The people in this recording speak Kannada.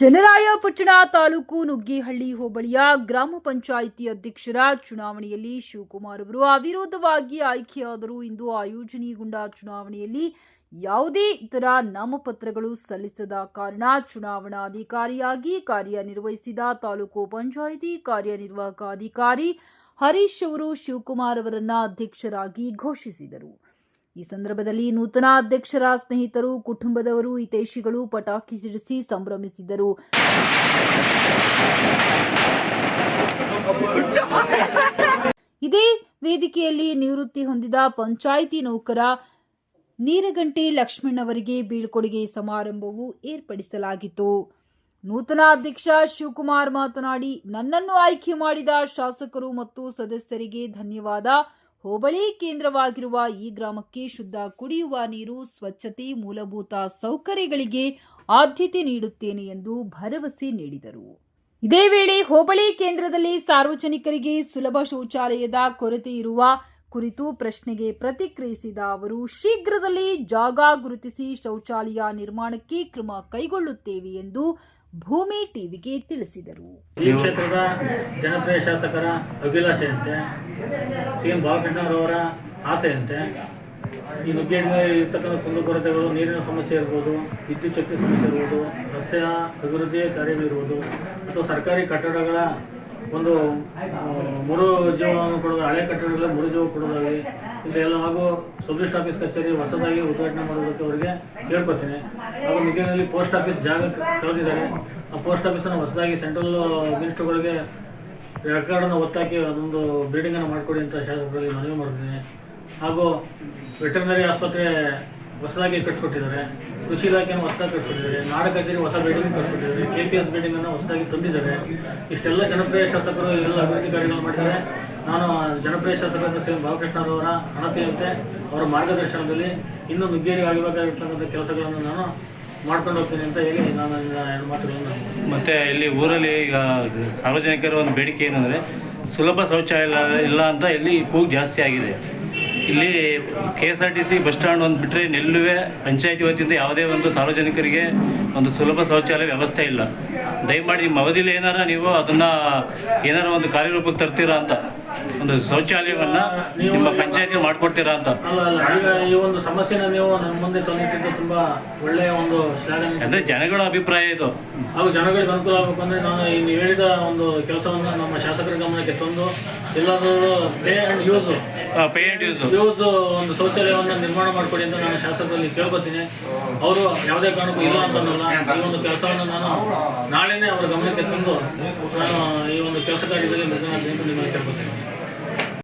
ಚನ್ನರಾಯಪಟ್ಟಣ ತಾಲೂಕು ನುಗ್ಗಿಹಳ್ಳಿ ಹೋಬಳಿಯ ಗ್ರಾಮ ಪಂಚಾಯಿತಿ ಅಧ್ಯಕ್ಷರ ಚುನಾವಣೆಯಲ್ಲಿ ಶಿವಕುಮಾರ್ ಅವರು ಅವಿರೋಧವಾಗಿ ಆಯ್ಕೆಯಾದರು ಇಂದು ಆಯೋಜನೆಗೊಂಡ ಚುನಾವಣೆಯಲ್ಲಿ ಯಾವುದೇ ಇತರ ನಾಮಪತ್ರಗಳು ಸಲ್ಲಿಸದ ಕಾರಣ ಚುನಾವಣಾಧಿಕಾರಿಯಾಗಿ ಕಾರ್ಯನಿರ್ವಹಿಸಿದ ತಾಲೂಕು ಪಂಚಾಯಿತಿ ಕಾರ್ಯನಿರ್ವಾಹಕ ಅಧಿಕಾರಿ ಹರೀಶ್ ಅವರು ಶಿವಕುಮಾರ್ ಅವರನ್ನ ಅಧ್ಯಕ್ಷರಾಗಿ ಘೋಷಿಸಿದರು. ಈ ಸಂದರ್ಭದಲ್ಲಿ ನೂತನ ಅಧ್ಯಕ್ಷರ ಸ್ನೇಹಿತರು, ಕುಟುಂಬದವರು, ಹಿತೈಷಿಗಳು ಪಟಾಕಿ ಸಿಡಿಸಿ ಸಂಭ್ರಮಿಸಿದರು. ಇದೇ ವೇದಿಕೆಯಲ್ಲಿ ನಿವೃತ್ತಿ ಹೊಂದಿದ ಪಂಚಾಯಿತಿ ನೌಕರ ನೀರಗಂಟೆ ಲಕ್ಷ್ಮಣ್ ಅವರಿಗೆ ಬೀಳ್ಕೊಡುಗೆ ಸಮಾರಂಭವು ಏರ್ಪಡಿಸಲಾಗಿತ್ತು. ನೂತನ ಅಧ್ಯಕ್ಷ ಶಿವಕುಮಾರ್ ಮಾತನಾಡಿ, ನನ್ನನ್ನು ಆಯ್ಕೆ ಮಾಡಿದ ಶಾಸಕರು ಮತ್ತು ಸದಸ್ಯರಿಗೆ ಧನ್ಯವಾದ. ಹೋಬಳಿ ಕೇಂದ್ರವಾಗಿರುವ ಈ ಗ್ರಾಮಕ್ಕೆ ಶುದ್ಧ ಕುಡಿಯುವ ನೀರು, ಸ್ವಚ್ಛತೆ, ಮೂಲಭೂತ ಸೌಕರ್ಯಗಳಿಗೆ ಆದ್ಯತೆ ನೀಡುತ್ತೇನೆ ಎಂದು ಭರವಸೆ ನೀಡಿದರು. ಇದೇ ವೇಳೆ ಹೋಬಳಿ ಕೇಂದ್ರದಲ್ಲಿ ಸಾರ್ವಜನಿಕರಿಗೆ ಸುಲಭ ಶೌಚಾಲಯದ ಕೊರತೆ ಇರುವ ಕುರಿತು ಪ್ರಶ್ನೆಗೆ ಪ್ರತಿಕ್ರಿಯಿಸಿದ ಅವರು, ಶೀಘ್ರದಲ್ಲಿ ಜಾಗ ಗುರುತಿಸಿ ಶೌಚಾಲಯ ನಿರ್ಮಾಣಕ್ಕೆ ಕ್ರಮ ಕೈಗೊಳ್ಳುತ್ತೇವೆ ಎಂದು ಭೂಮಿ ಟಿವಿಗೆ ತಿಳಿಸಿದರು. ಈ ಕ್ಷೇತ್ರದ ಜನಪ್ರಿಯ ಶಾಸಕರ ಅಭಿಲಾಷೆಯಂತೆ, ಸಿಎಂ ಬಾಲಕೃಷ್ಣರವರ ಆಸೆಯಂತೆ, ಈ ನುಗ್ಗೇಡಿನ ಇರ್ತಕ್ಕಂಥ ಕುಂದುಕೊರತೆಗಳು, ನೀರಿನ ಸಮಸ್ಯೆ ಇರ್ಬೋದು ವಿದ್ಯುಚ್ಛಕ್ತಿ ಸಮಸ್ಯೆ ಇರ್ಬೋದು, ರಸ್ತೆಯ ಅಭಿವೃದ್ಧಿ ಕಾರ್ಯಗಳಿರ್ಬೋದು ಅಥವಾ ಸರ್ಕಾರಿ ಕಟ್ಟಡಗಳ ಒಂದು ಮೂರು ಜೀವವನ್ನು ಕೊಡೋದು, ಹಳೆ ಕಟ್ಟಡಗಳ ಮರು ಜೀವ ಕೊಡೋದಾಗಲಿ ಇದೆಲ್ಲ ಹಾಗೂ ಸಬ್ ಆಫೀಸ್ ಕಚೇರಿ ಹೊಸದಾಗಿ ಉದ್ಘಾಟನೆ ಮಾಡೋದಕ್ಕೆ ಅವರಿಗೆ ಕೇಳ್ಕೊತೀನಿ ಹಾಗೂ ನುಗ್ಗೇನಲ್ಲಿ ಪೋಸ್ಟ್ ಆಫೀಸ್ ಜಾಗ ಕಳೆದಿದ್ದಾರೆ. ಆ ಪೋಸ್ಟ್ ಆಫೀಸನ್ನು ಹೊಸದಾಗಿ ಸೆಂಟ್ರಲ್ ಮಿನಿಸ್ಟ್ರುಗಳಿಗೆ ರೆಕಾರ್ಡನ್ನು ಒತ್ತಾಕಿ ಅದೊಂದು ಬಿಲ್ಡಿಂಗನ್ನು ಮಾಡಿಕೊಡಿ ಅಂತ ಶಾಸಕರಲ್ಲಿ ಮನವಿ ಮಾಡ್ತೀನಿ ಹಾಗೂ ವೆಟರ್ನರಿ ಆಸ್ಪತ್ರೆ ಹೊಸದಾಗಿ ಕಟ್ಸ್ಕೊಟ್ಟಿದ್ದಾರೆ ಕೃಷಿ ಇಲಾಖೆಯನ್ನು ಹೊಸದಾಗಿ ಕಟ್ಸ್ಕೊಟ್ಟಿದ್ದಾರೆ ನಾಡ ಕಚೇರಿ ಹೊಸ ಬಿಲ್ಡಿಂಗ್ ಕಟ್ಸ್ಕೊಟ್ಟಿದ್ದಾರೆ ಕೆ ಪಿ ಎಸ್ ಬಿಲ್ಡಿಂಗನ್ನು ಹೊಸದಾಗಿ ತಂದಿದ್ದಾರೆ. ಇಷ್ಟೆಲ್ಲ ಜನಪ್ರಿಯ ಶಾಸಕರು ಎಲ್ಲ ಅಭಿವೃದ್ಧಿ ಕಾರ್ಯಗಳು ಮಾಡಿದ್ದಾರೆ. ನಾನು ಜನಪ್ರಿಯ ಶಾಸಕರಾದ ಸಿ ಬಾಲಕೃಷ್ಣರವರ ಅಣತಿಯಂತೆ ಅವರ ಮಾರ್ಗದರ್ಶನದಲ್ಲಿ ಇನ್ನೂ ನುಗ್ಗೇರಿ ಆಗಬೇಕಾಗಿರ್ತಕ್ಕಂಥ ಕೆಲಸಗಳನ್ನು ನಾನು ಮಾಡ್ಕೊಂಡು ಹೋಗ್ತೀನಿ ಅಂತ ಹೇಳಿ ನಾನು ಎರಡು ಮಾತುಗಳನ್ನು ಮತ್ತು ಇಲ್ಲಿ ಊರಲ್ಲಿ ಈಗ ಸಾರ್ವಜನಿಕರ ಒಂದು ಬೇಡಿಕೆ ಏನಂದರೆ ಸುಲಭ ಶೌಚಾಲಯ ಇಲ್ಲ ಅಂತ ಇಲ್ಲಿ ಕೂಗು ಜಾಸ್ತಿ ಆಗಿದೆ. ಇಲ್ಲಿ K S R T C bus stand ಒಂದು ಬಿಟ್ಟರೆ ನೆಲ್ಲುವೆ ಪಂಚಾಯತಿ ವತಿಯಿಂದ ಯಾವುದೇ ಒಂದು ಸಾರ್ವಜನಿಕರಿಗೆ ಒಂದು ಸುಲಭ ಶೌಚಾಲಯ ವ್ಯವಸ್ಥೆ ಇಲ್ಲ. ದಯಮಾಡಿ ನಿಮ್ಮ ಅವಧಿಲಿ ಏನಾರ ನೀವು ಅದನ್ನು ಏನಾರ ಒಂದು ಕಾರ್ಯರೂಪಕ್ಕೆ ತರ್ತೀರಾ ಅಂತ. ಒಂದು ಶೌಚಾಲಯವನ್ನು ನಿಮ್ಮ ಪಂಚಾಯತಿ ಮಾಡಿಕೊಡ್ತೀರಾ ಅಂತ. ಈ ಒಂದು ಸಮಸ್ಯೆನ ನೀವು ನಮ್ಮ ಮುಂದೆ ತಂದಿದ್ದು ತುಂಬಾ ಒಳ್ಳೆಯ ಒಂದು ಅಂದರೆ ಜನಗಳ ಅಭಿಪ್ರಾಯ ಇದು. ಹಾಗೂ ಜನಗಳಿಗೆ ಅನುಕೂಲ ಆಗಬೇಕು ಅಂದರೆ ನಾನು ನೀವು ಹೇಳಿದ ಒಂದು ಕೆಲಸವನ್ನು ನಮ್ಮ ಶಾಸಕರ ಗಮನಕ್ಕೆ ತಂದು ಎಲ್ಲಾದರೂ pay and use pay and use ಒಂದು ಶೌಚಾಲಯವನ್ನು ನಿರ್ಮಾಣ ಮಾಡಿಕೊಡಿ ಅಂತ ನಾನು ಶಾಸಕರಲ್ಲಿ ಕೇಳ್ಕೊತೀನಿ. ಅವರು ಯಾವುದೇ ಕಾರಣಕ್ಕೂ ಇಲ್ಲ ಅಂತ ಈ ಒಂದು ಕೆಲಸವನ್ನು ನಾನು ನಾಳೆನೇ ಅವರ ಗಮನಕ್ಕೆ ತಂದು, ನಾನು ಈ ಒಂದು ಕೆಲಸ ಕಾರ್ಯದಲ್ಲಿ ನಿಮ್ಮಲ್ಲಿ ಕೇಳ್ಕೊತೀನಿ.